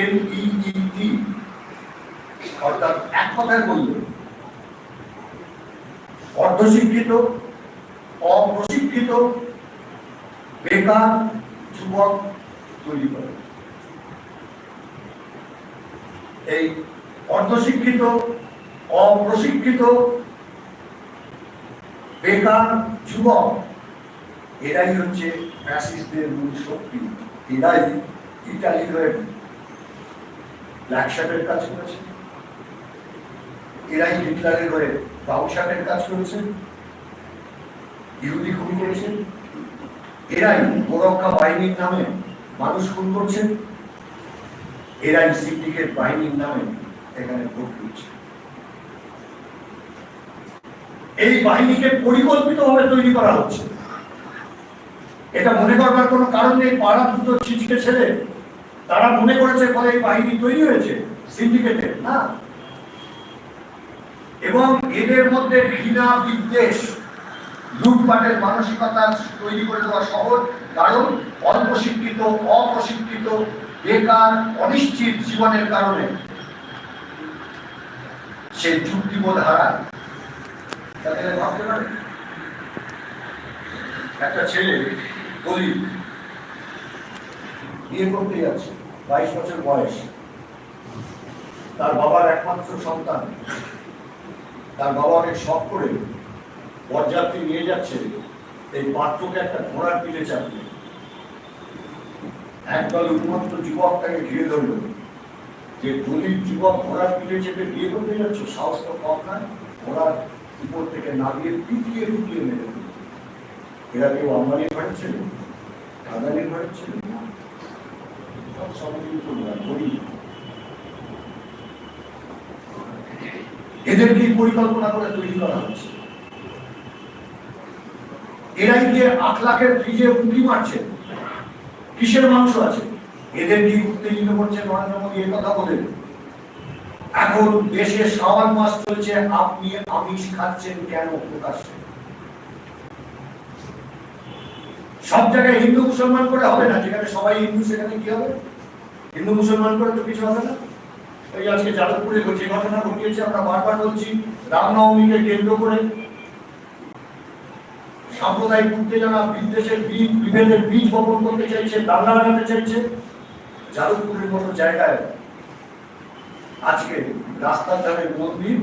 এল টি অর্থাৎ এক কথায় অর্ধশিক্ষিত, অপ্রশিক্ষিত বেকার যুবক তৈরি করে। এই অর্ধশিক্ষিত, অপ্রশিক্ষিত বেকার যুবক, এরাই হচ্ছে ফ্যাসিস্টদের মূল শক্তি। এরাই ইটালি হয়ে ব্ল্যাক শার্টের কাজ করেছে। এরাই হিটলারের হয়ে ব্রাউন শার্টের কাজ করেছে। ইহুদি খুন করেছে। এরাই গোরক্ষা বাহিনীর নামে মানুষ খুন করছে। এরাই সিন্ডিকেট বাহিনীর নামে এখানে ভোট দিচ্ছে। এই বাহিনীকে পরিকল্পিতভাবে তৈরি করা হচ্ছে। এটা মনে করবার কোনো কারণ নেই পাড়া দুটো ছিচকে ছেলে তারা মনে করেছে ফলে এই বাহিনী তৈরি হয়েছে সিন্ডিকেটের না এবং এদের মধ্যে ঘৃণা বিদ্বেষ লুটপাটের মানসিকতা তৈরি করে দেওয়া সহজ কারণ অল্প শিক্ষিত অপ্রশিক্ষিত বেকার অনিশ্চিত জীবনের কারণে সে যুক্তিবোধ হারায়। তাদের ভাবতে পারে একটা ছেলে গরিব বিয়ে করতে যাচ্ছে বাইশ বছর বয়স। তার বাবার একমাত্র সন্তান। তার বাবা অনেক শখ করে বরযাত্রী নিয়ে যাচ্ছে। এই পাত্রকে একটা ঘোড়ার পিলে চাপবে একদল উন্মত্ত যুবক তাকে ঘিরে ধরল। যে দলিত যুবক ঘোড়ার পিলে চেপে বিয়ে করতে যাচ্ছ, সাহস তো কম নয় ঘোড়ার উপর থেকে নামিয়ে পিটিয়ে পিটিয়ে মেরে এরা কেউ আম্বানির ঘরের ছিল? আদানির ঘরের ছিল? এদেরকে পরিকল্পনা করে তৈরি করা হচ্ছে। এরাই গিয়ে আট লাখের ফ্রিজে উঁকি মারছে, কিসের মাংস আছে? এদের কি উত্তেজিত করছে নরেন্দ্র মোদী, এ কথা বলে। এখন দেশে শ্রাবণ মাস চলছে, আপনি আমিষ খাচ্ছেন কেন প্রকাশ্যে সব জায়গায় হিন্দু মুসলমান করে হবে না, যেখানে সবাই হিন্দু, সেখানে কি হবে? হিন্দু মুসলমান করে তো কিছু হবে না। এই আজকে যাদবপুরে যে ঘটনা ঘটিয়েছে, আমরা বারবার বলছি, রামনবমীকে কেন্দ্র করে সাম্প্রদায়িক উত্তেজনা বিদ্বেষের বীজ, বিভেদের বীজ বপন করতে চাইছে, দাঙ্গা লাগাতে চাইছে, যাদবপুরের মতো জায়গায় আজকে রাস্তার ধারে মন্দির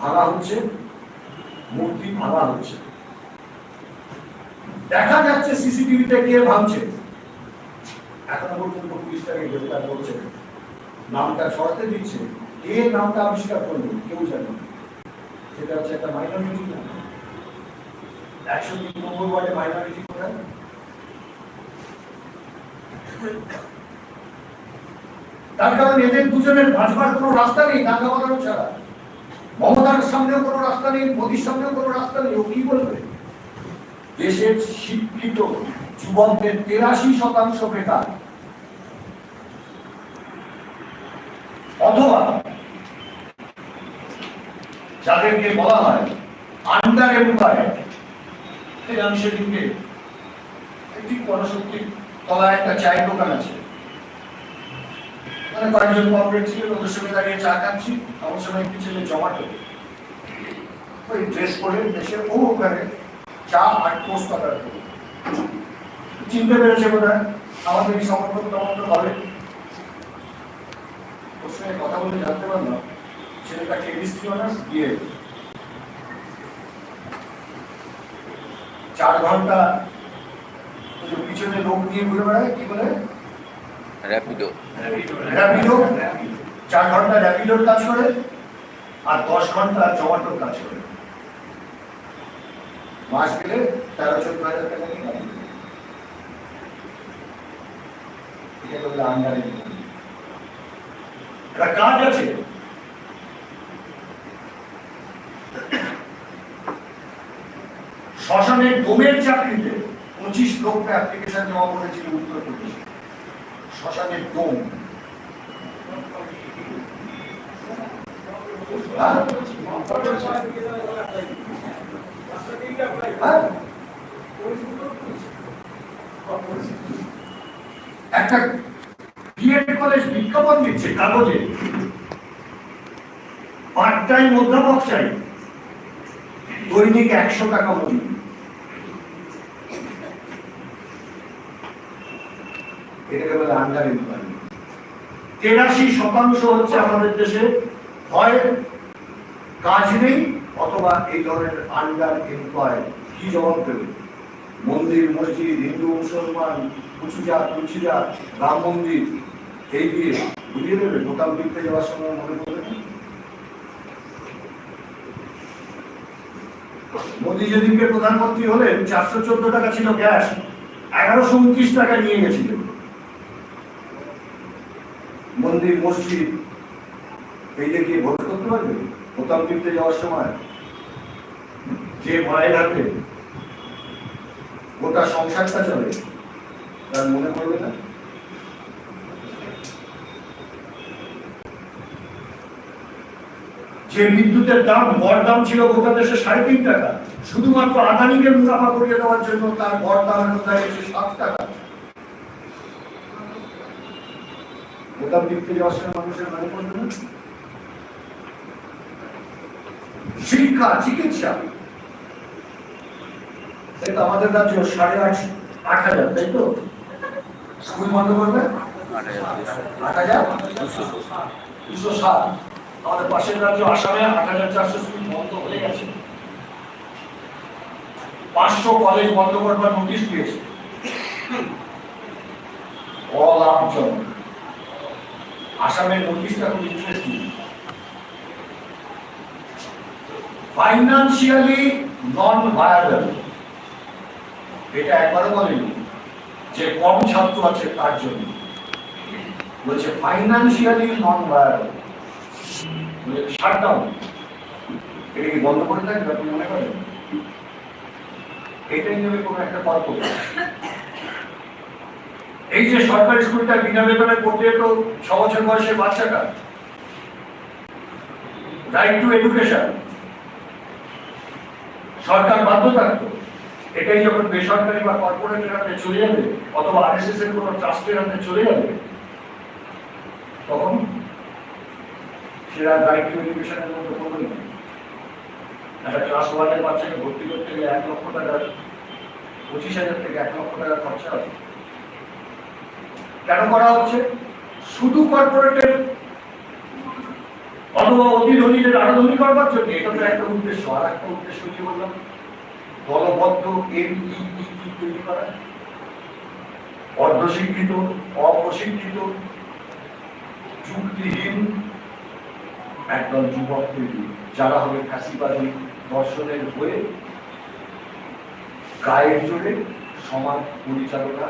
ভাঙা হচ্ছে, মূর্তি ভাঙা হচ্ছে। দেখা যাচ্ছে সিসিটিভিতে কে ভাঙছে। এখনও পর্যন্ত পুলিশ তাকে গ্রেফতার করছে নামটা ছড়াতে দিচ্ছে। কে নামটা আবিষ্কার করল, কেউ জানে সেটা হচ্ছে একটা মাইনরিটি না একশো তিন নম্বর ওয়ার্ডে মাইনরিটি কোথায়? তার কারণ এদের দুজনের বাঁচবার কোনো রাস্তা নেই, দাঙ্গা বাঁধানো ছাড়া। মমতার সামনেও কোনো রাস্তা নেই, মোদির সামনেও কোনো রাস্তা নেই, ও কি বলবে? দেশের শিক্ষিত, যুবকদের তেরাশি শতাংশ বেকার। অথবা যাদেরকে বলা হয় আন্ডার এমপ্লয়েড আমি সেদিনকে ঠিক গণশক্তির তলায় একটা চায়ের দোকান আছে। মানে কয়েকজন কর্পোরেট ছিল, ওদের সঙ্গে দাঁড়িয়ে চা খাচ্ছি, আমার সময় একটি ছেলে জমাটো ওই ড্রেস পরে দেশে ও চা আর পোস্ট অর্ডার করে চিনতে পেরেছে বোধ হয় আমাদের এই সমর্থন হবে? ওর সঙ্গে কথা বলে জানতে পারলাম ছেলেটা কেমিস্ট্রি অনার্স দিয়ে চার ঘণ্টা পিছনে লোক নিয়ে ঘুরে বেড়ায় কি বলে? র্যাপিডো র্যাপিডো চার ঘণ্টা র্যাপিডোর কাজ করে আর দশ ঘণ্টা জমাটোর কাজ করে। মাস গেলে তেরো চোদ্দ হাজার টাকা নিয়ে। আন্ডারে একটা কাজ আছে শ্মশানের ডোমের চাকরিতে পঁচিশ লক্ষ অ্যাপ্লিকেশন জমা করেছিল উত্তরপ্রদেশ শ্মশানের ডোম হ্যাঁ? হ্যাঁ? একটা কলেজ বিজ্ঞাপন দিচ্ছে, কাগজে। পার্ট টাইম অধ্যাপক চাই দৈনিক একশো টাকা মজুরি। এটাকে বলে আন্ডার এমপ্লয়মেন্ট তেরাশি শতাংশ হচ্ছে আমাদের দেশে। হয় কাজ নেই, অথবা এই ধরনের আন্ডার কি জবাব দেবে? মন্দির, মসজিদ, হিন্দু, মুসলমান, উঁচু জাত উঁচু জাত রাম মন্দির এই দিয়ে বুঝিয়ে দেবে দোকান দিতে যাওয়ার সময় মনে করবে? মোদী যেদিনকে প্রধানমন্ত্রী হলেন, চারশো চোদ্দ টাকা ছিল গ্যাস এগারোশো উনত্রিশ টাকা নিয়ে গেছিলেন। মন্দির, মসজিদ, এই গিয়ে ভোট করতে পারবে? প্রথম দিতে যাওয়ার সময়? যে মায়ের হাতে গোটা সংসারটা চলে, তার মনে করবে না? যে বিদ্যুতের দাম গড় দাম ছিল গোটা দেশে সাড়ে তিন টাকা। শুধুমাত্র আদানিকে মুনাফা করিয়ে দেওয়ার জন্য তার গড় দাম এখন দাঁড়িয়েছে সাত টাকা। গোটা মানুষের মনে না শিক্ষা, চিকিৎসা। তো আমাদের রাজ্য সাড়ে আট আট হাজার, তাই তো? স্কুল বন্ধ করবে? আট হাজার। দুশো সাত। আমাদের পাশের রাজ্য আসামে আট হাজার চারশো স্কুল বন্ধ হয়ে গেছে। পাঁচশো কলেজ বন্ধ করবার নোটিশ দিয়েছে। অলাভজনক আসামের নোটিশটা খুব ইন্টারেস্টিং ফাইন্যান্সিয়ালি নন ভায়াবল এটা একবারও বলেনি। যে কম ছাত্র আছে তার জন্য। বলছে ফাইন্যান্সিয়ালি নন ভায়াবল শাটডাউন এটা কি বন্ধ করে দেয় আপনি মনে করেন? এটাই নেবে কোনো একটা পথ এই যে সরকারি স্কুলটা বিনা বেতনে পড়তে যেত, ছ বছর বয়সের বাচ্চাটা। রাইট টু এডুকেশন সরকার বাধ্য থাকতো এটাই যখন বেসরকারি বা কর্পোরেটের হাতে চলে যাবে, অথবা আরএসএস এর কোনো ট্রাস্টের হাতে চলে যাবে, তখন সেরা রাইট টু এডুকেশনের মধ্যে পড়বে না একটা ক্লাস ওয়ানের বাচ্চাকে ভর্তি করতে গেলে এক লক্ষ টাকা, পঁচিশ হাজার থেকে এক লক্ষ টাকা খরচা হবে কেন করা হচ্ছে? শুধু কর্পোরেটের অথবা অতি ধনীদের আরও ধনী করবার জন্য। এটা তো একটা উদ্দেশ্য। আর একটা উদ্দেশ্য কি বললাম? দলবদ্ধ এনইপি তৈরি করা। অর্ধশিক্ষিত, অপ্রশিক্ষিত, চুক্তিহীন একদল যুবক তৈরি, যারা হবে ফাঁসিবাদী দর্শনের হয়ে গায়ের জোরে সমাজ পরিচালনা,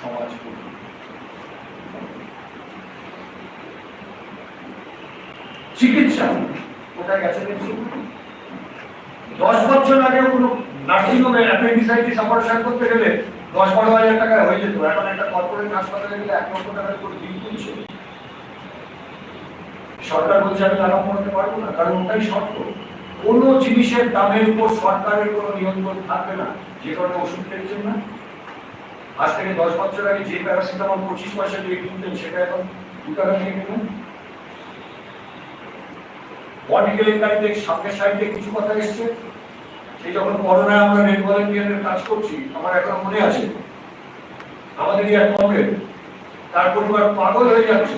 সমাজ চিকিৎসা, কোথায় গেছে দশ বছর আগেও কোনো নার্সিং হোমে অ্যাপেন্ডিসাইটিস অপারেশন করতে গেলে দশ বারো হাজার টাকা হয়ে যেত। এখন একটা কর্পোরেট হাসপাতালে গেলে এক লক্ষ টাকা করে বিল তুলছে সরকার বলছে আমি আরাম করতে পারব না, কারণ ওটাই শর্ত। কোনো জিনিসের দামের উপর সরকারের কোনো নিয়ন্ত্রণ থাকবে না, যে কারণে ওষুধ খেয়েছেন না। আজ থেকে দশ বছর আগে যে প্যারাসিটামল পঁচিশ পয়সা দিয়ে কিনতেন, সেটা এখন দু টাকা দিয়ে কিনবেন বডি কেলেঙ্কারিতে সামনের সাইডে কিছু কথা এসছে। সেই যখন করোনায় আমরা রেড ভলেন্টিয়ারের কাজ করছি, আমার এখনও মনে আছে আমাদের এক কমরেড, তার পরিবার পাগল হয়ে যাচ্ছে।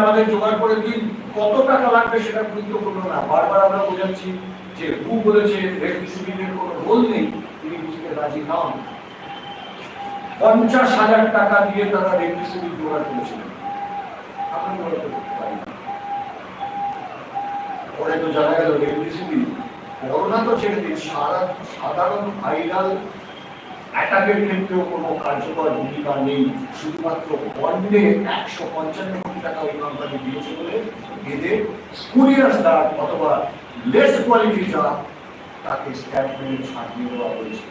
আমাদের জোগাড় করে দিন কত টাকা লাগবে সেটা গুরুত্বপূর্ণ না। বারবার আমরা বোঝাচ্ছি যে হু বলেছে কোনো রোল নেই, তিনি রাজি নন। পঞ্চাশ হাজার টাকা দিয়ে তারা জোগাড় করেছিলেন করতে পারি পরে তো জানা গেল রেমডিসিভি করোনা তো ছেড়ে দিন সারা সাধারণ ভাইরাল অ্যাটাকের ক্ষেত্রেও কোনো কার্যকর ভূমিকা নেই শুধুমাত্র বন্ডে একশো পঞ্চান্ন কোটি টাকা ওই কোম্পানি দিয়েছে বলে এদের স্কুলিয়াস দাগ অথবা লেস কোয়ালিটি যা তাকে স্ট্যাম্প মেরে ছাড়িয়ে দেওয়া হয়েছে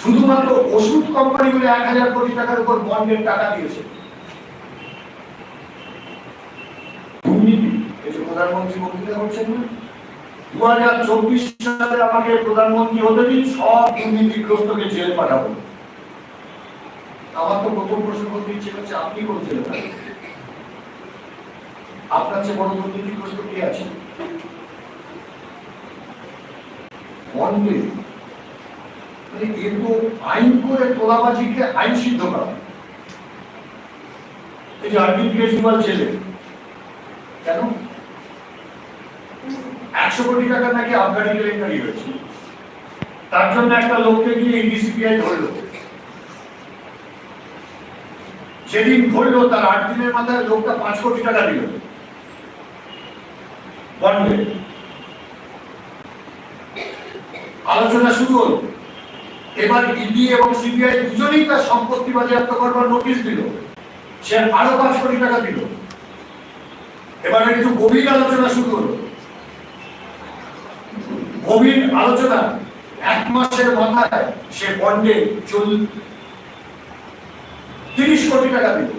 শুধুমাত্র ওষুধ কোম্পানিগুলো এক হাজার কোটি টাকার উপর বন্ডের টাকা দিয়েছে। দুর্নীতি প্রধানমন্ত্রী বক্তৃতা করছেন না দু হাজার চব্বিশ সালে আমাকে প্রধানমন্ত্রী হতে দিন, সব দুর্নীতিগ্রস্তকে জেলে পাঠাবো। আমার তো প্রথম প্রশ্ন করতে ইচ্ছে করছে, আপনি কোন আপনার চেয়ে বড় দুর্নীতিগ্রস্ত কে আছে? বন্ধে মানে আইন করে তোলাবাজিকে আইন সিদ্ধ করা। এই যে অরবিন্দ কেজরিওয়াল ছেলে কেন একশো কোটি টাকা নাকি আবগারি কেলেঙ্কারি হয়েছে। তার জন্য একটা লোককে গিয়ে ইডিসিপিআই ধরলো। যেদিন ধরলো, তার আট দিনের মাথায় লোকটা পাঁচ কোটি টাকা দিল। বন্ডে আলোচনা শুরু হলো। এবার ইডি এবং সিবিআই দুজনেই তার সম্পত্তি বাজেয়াপ্ত করবার নোটিশ দিল। সে আরও পাঁচ কোটি টাকা দিল। এবার একটু গভীর আলোচনা শুরু হলো। গভীর আলোচনা এক মাসের মাথায় সে বন্ডে চল তিরিশ কোটি টাকা দিল।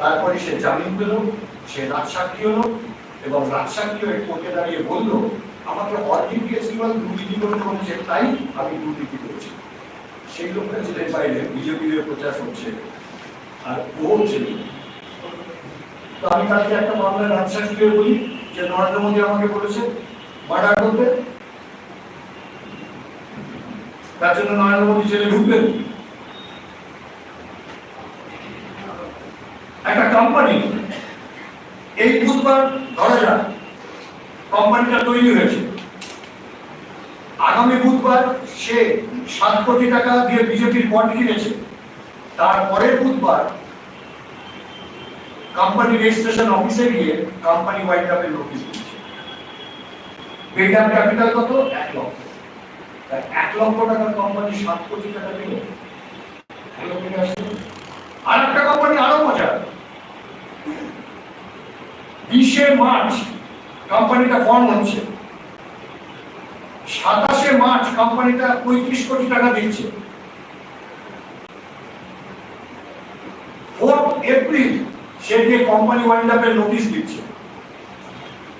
তারপরে সে জামিন পেল, সে রাজসাক্ষী হলো এবং রাজসাক্ষী হয়ে কোর্টে দাঁড়িয়ে বলল, আমাকে অরবিন্দ কেজরিওয়াল দুর্নীতি করতে বলেছে, তাই আমি দুর্নীতি করেছি। সেই লোকটা জেলের বাইরে বিজেপির প্রচার করছে, আর ও ছিল তো আমি কালকে একটা মামলায় রাজসাক্ষী হয়ে বলি যে নরেন্দ্র মোদী আমাকে বলেছে মার্ডার করতে তার জন্য নরেন্দ্র মোদী জেলে ঢুকবেন একটা কোম্পানি এই বুধবার ধরা যাক কোম্পানিটা তৈরি হয়েছে। আগামী বুধবার সে সাত কোটি টাকা দিয়ে বিজেপির বন্ড কিনেছে। তারপরের বুধবার কোম্পানি রেজিস্ট্রেশন অফিসে গিয়ে কোম্পানি ওয়াইড আপের নোটিশ আপ ক্যাপিটাল কত? এক লক্ষ। এক লক্ষ টাকার কোম্পানি সাত কোটি টাকা দিল। আর একটা কোম্পানি আরও মজা। বিশে মার্চ কোম্পানিটা ফর্ম হচ্ছে। সাতাশে মার্চ কোম্পানিটা পঁয়ত্রিশ কোটি টাকা দিচ্ছে। ফোর্থ এপ্রিল সে যে কোম্পানি ওয়াইন্ড আপের নোটিশ দিচ্ছে।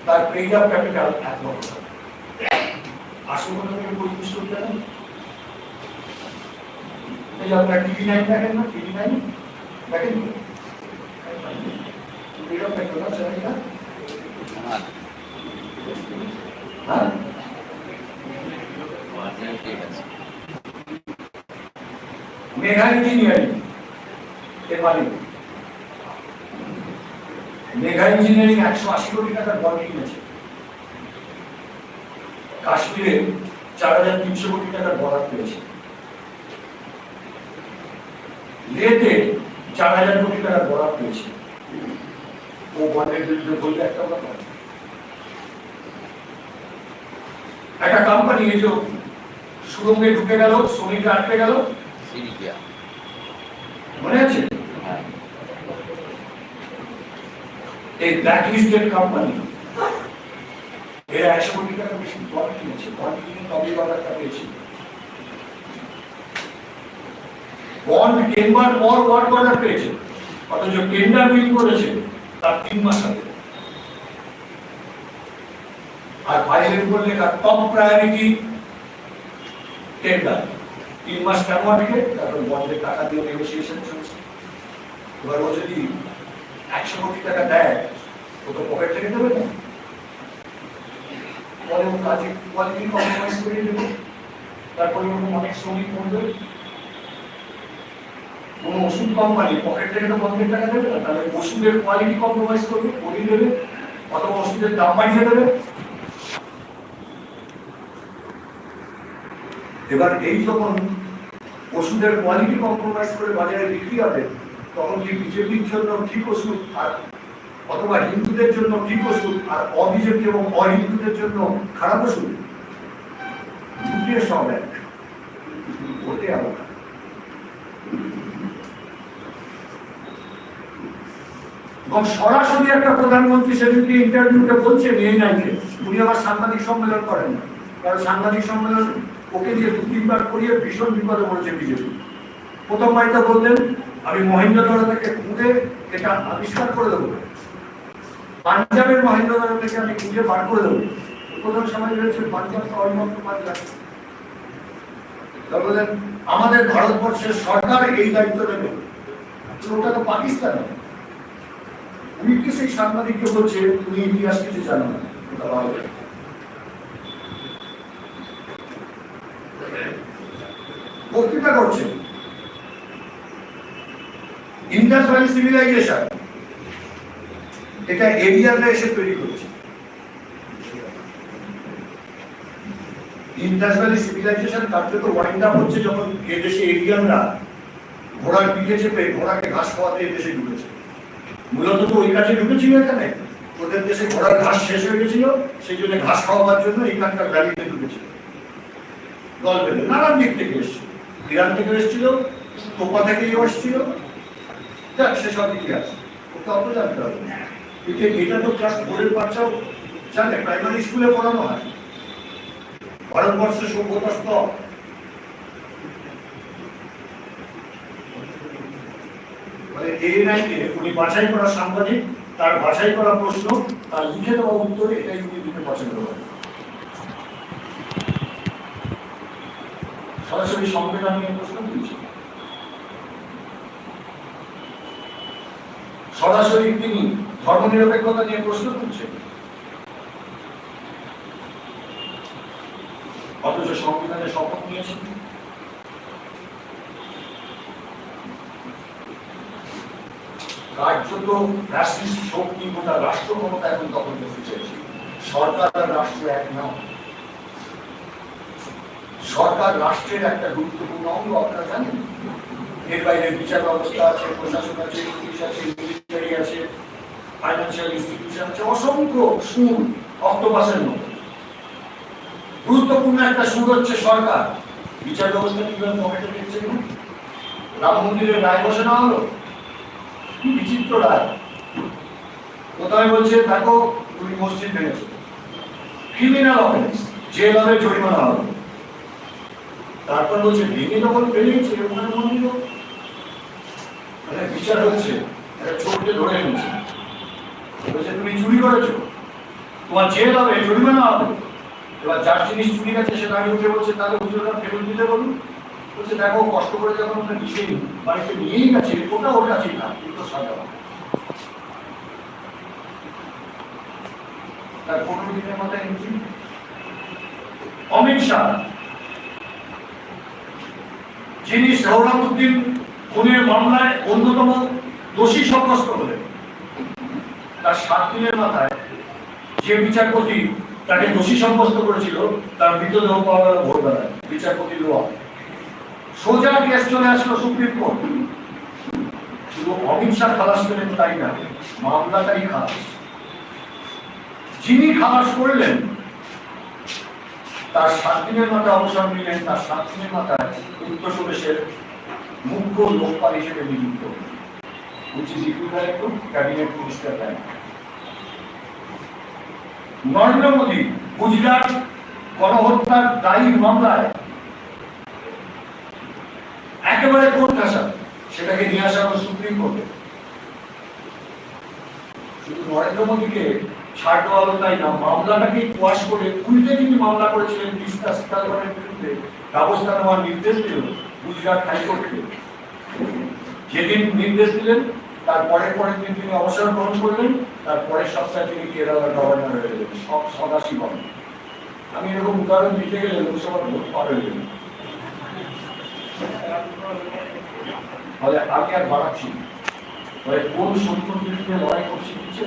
তার পেইড ক্যাপিটাল এক লক্ষ টাকা। এই না? মেঘা ইঞ্জিনিয়ারিং মেঘা ইঞ্জিনিয়ারিং একশো আশি কোটি টাকার বন্ড কিনেছে। কাশ্মীরে চার হাজার তিনশো কোটি টাকার বরাদ পেয়েছে। লেতে চার হাজার কোটি টাকার বরাদ পেয়েছে। ও বিরুদ্ধে বললে একটা কথা। একটা কোম্পানি এই যে সুরঙ্গে ঢুকে গেল শ্রমিকরা আটকে গেল। মনে আছে? হ্যাঁ। এই ব্ল্যাক লিস্টেড কোম্পানি এরা একশো কোটি টাকা বেশি বন্ড কিনেছে। বন্ড কিনে তবে বাজারটা পেয়েছে। বন্ড কেনবার পর ওয়ার্ড বাজার পেয়েছে। অথচ টেন্ডার বিল করেছে তার তিন মাস আগে। আর ফাইলের উপর লেখা টপ প্রায়োরিটি টেন্ডার তিন মাস কেন আটকে কারণ বন্ডের টাকা দিয়ে নেগোসিয়েশন চলছে। এবার ও যদি একশো কোটি টাকা দেয়, ও তো পকেট থেকে দেবে না। পরে কোয়ালিটি কম্প্রোমাইজ করে দেবে। তারপরে ওরকম অনেক শ্রমিক কোনো ওষুধ কোম্পানি পকেট থেকে তো বন্ধের টাকা দেবে না, তাহলে ওষুধের কোয়ালিটি কম্প্রোমাইজ করবে দেবে। অথবা ওষুধের দাম বাড়িয়ে দেবে। এবার এই যখন ওষুধের কোয়ালিটি কম্প্রোমাইজ করে বাজারে বিক্রি হবে, তখন কি বিজেপির জন্য ঠিক ওষুধ আর অথবা হিন্দুদের জন্য ঠিক ওষুধ আর অবিজেপি এবং অহিন্দুদের জন্য খারাপ ওষুধ দুটির সব এক। আলাদা এবং সরাসরি একটা প্রধানমন্ত্রী সেদিনকে নাইকে। উনি আবার সাংবাদিক সম্মেলন করেন। কারণ সাংবাদিক সম্মেলন ওকে দিয়ে দু তিনবার করিয়ে ভীষণ বিপদে পড়েছে বিজেপি। প্রথম বাড়িতে বললেন, আমি মহেন্দ্রতলা থেকে খুঁড়ে এটা আবিষ্কার করে দেবো। পাঞ্জাবের মহেন্দ্রনগর থেকে আমি খুঁজে বার করে দেবো। প্রধান সমাজ রয়েছে পাঞ্জাব অবিভক্ত পাঞ্জাব তারপরে আমাদের ভারতবর্ষের সরকার এই দায়িত্ব নেবে। ওটা তো পাকিস্তান। উনি কি সেই সাংবাদিককে বলছে, তুমি ইতিহাস কিছু জানো না? ওটা ভালো বক্তৃতা করছে। ইন্ডাস সিভিলাইজেশন এটা এরিয়ানরা এসে তৈরি করছে। ভ্যালি সিভিলাইজেশন কার্যত ওয়াইন্ড আপ হচ্ছে যখন এদেশে এরিয়ানরা ঘোড়ার পিঠে চেপে, ঘোড়াকে ঘাস খাওয়াতে এদেশে ঢুকেছে। মূলত তো ওই কাজে ঢুকেছিল এখানে। ওদের দেশে ঘোড়ার ঘাস শেষ হয়ে গেছিল, সেই জন্য ঘাস খাওয়াবার জন্য এখানকার ভ্যালিতে ঢুকেছিল দল বেঁধে নানান দিক থেকে এসেছিল ইরান থেকে এসেছিল, তোপা থেকেই এসেছিল। যাক, সেসব ইতিহাস। ওকে অত জানতে হবে। কিন্তু এটা তো ক্লাস ফোরের বাচ্চাও জানে প্রাইমারি স্কুলে পড়ানো হয়। স্তর মানে এই নাইকে উনি বাছাই করা সাংবাদিক, তার বাছাই করা প্রশ্ন, তার লিখে দেওয়া উত্তরে, এটাই উনি দিতে পছন্দ করেন। সরাসরি সংবিধান নিয়ে প্রশ্ন দিয়েছে সরাসরি তিনি ধর্মনিরপেক্ষতা নিয়ে প্রশ্ন তুলছেন অথচ সংবিধানে শপথ ফ্যাসিস্ট শক্তি গোটা রাষ্ট্র ক্ষমতা এখন করতে চাইছে। সরকার আর রাষ্ট্র এক নয় সরকার রাষ্ট্রের একটা গুরুত্বপূর্ণ অঙ্গ, আপনারা জানেন? এর বাইরে বিচার ব্যবস্থা আছে, প্রশাসন আছে, পুলিশ আছে মিলিটারি আছে ফাইন্যান্সিয়াল ইনস্টিটিউশন আছে অসংখ্য সুর অক্টোপাসের মতো গুরুত্বপূর্ণ একটা সুর হচ্ছে সরকার। বিচার ব্যবস্থা কীভাবে পকেটে দিচ্ছে রাম মন্দিরের রায় না হলো? কি বিচিত্র রায়। প্রথমে বলছে, দেখো, তুমি মসজিদ ভেঙেছো। ক্রিমিনাল অফেন্স জেল হবে জরিমানা হবে। তারপর বলছে, ভেঙে যখন ফেলেছে ওখানে মন্দিরও মানে বিচার হচ্ছে, একটা চোরকে ধরে এনেছে। বলছে, তুমি চুরি করেছ। তোমার জেল হবে, জরিমানা হবে। এবার যার জিনিস চুরি গেছে সেটা আমি উঠে বলছে তাহলে হুজুররা ফেরত দিতে বলুন। বলছে, দেখো, কষ্ট করে যখন ওটা নিজেই বাড়িতে নিয়েই গেছে, ওটা ওর কাছেই না কিন্তু সাজা তার পনেরো দিনের মাথায় অমিত শাহ, যিনি সৌরাবুদ্দিন খুনের মামলায় অন্যতম দোষী সাব্যস্ত হলেন। তার সাত দিনের মাথায় যে বিচারপতি তাকে দোষী সাব্যস্ত করেছিল, তার মৃতদেহ পাওয়া গেল ভোরবেলায়, বিচারপতি লোয়া সোজা কেস চলে আসলো সুপ্রিম কোর্ট। শুধু শাহ খালাস পেলেন তাই না মামলাটাই খালাস। যিনি খালাস করলেন, তার সাত দিনের মাথায় অবসর নিলেন, তার সাত দিনের মাথায় উত্তর প্রদেশের মুখ্য লোকপাল হিসেবে নিযুক্ত। উচিত cabinet minister then Narendra Modi Gujarat গণহত্যার দায়ী মামলায় একেবারে কোর্ট ঘাসা সেটাকে নিয়ে আসা হলো সুপ্রিম কোর্টে। শুধু নরেন্দ্র মোদীকে ছাড় দেওয়া হলো তাই না, মামলাটাকে কোয়াশ করে উল্টে তিনি মামলা করেছিলেন তিস্তা বিরুদ্ধে, ব্যবস্থা নেওয়ার নির্দেশ দিল গুজরাট হাইকোর্টকে। যেদিন নির্দেশ দিলেন তার পরের পরের দিন তিনি অবসর গ্রহণ করলেন, তার পরের সপ্তাহে তিনি কেরালার গভর্নর হয়ে গেলেন, সব সদাশি বন আমি এরকম উদাহরণ দিতে গেলে লোকসভার ভোট পার হয়ে গেলেন ফলে আগে আর বাড়াচ্ছি? কোন শত্রুর লড়াই করছি কিছু